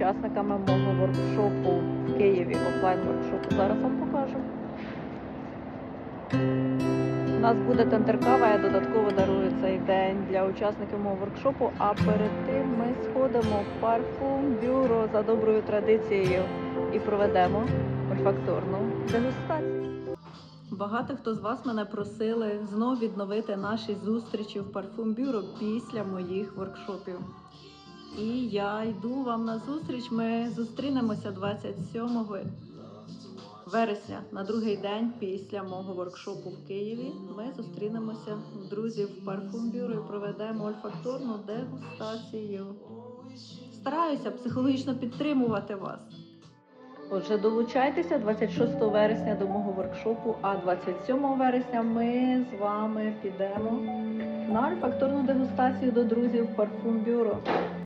учасниками мого воркшопу в Києві, офлайн воркшопу. Зараз вам покажу. У нас буде тендеркава, я додатково дарую цей день для учасників мого воркшопу. А перед тим ми сходимо в парфум бюро за доброю традицією і проведемо ольфакторну дегустацію. Багато хто з вас мене просили знов відновити наші зустрічі в парфум бюро після моїх воркшопів. І я йду вам на зустріч. Ми зустрінемося 27 вересня на другий день після мого воркшопу в Києві. Ми зустрінемося друзі в парфум бюро і проведемо ольфакторну дегустацію. Стараюся психологічно підтримувати вас. Отже, долучайтеся 26 вересня до мого воркшопу, а 27 вересня ми з вами підемо на ольфакторну дегустацію до друзів парфум бюро.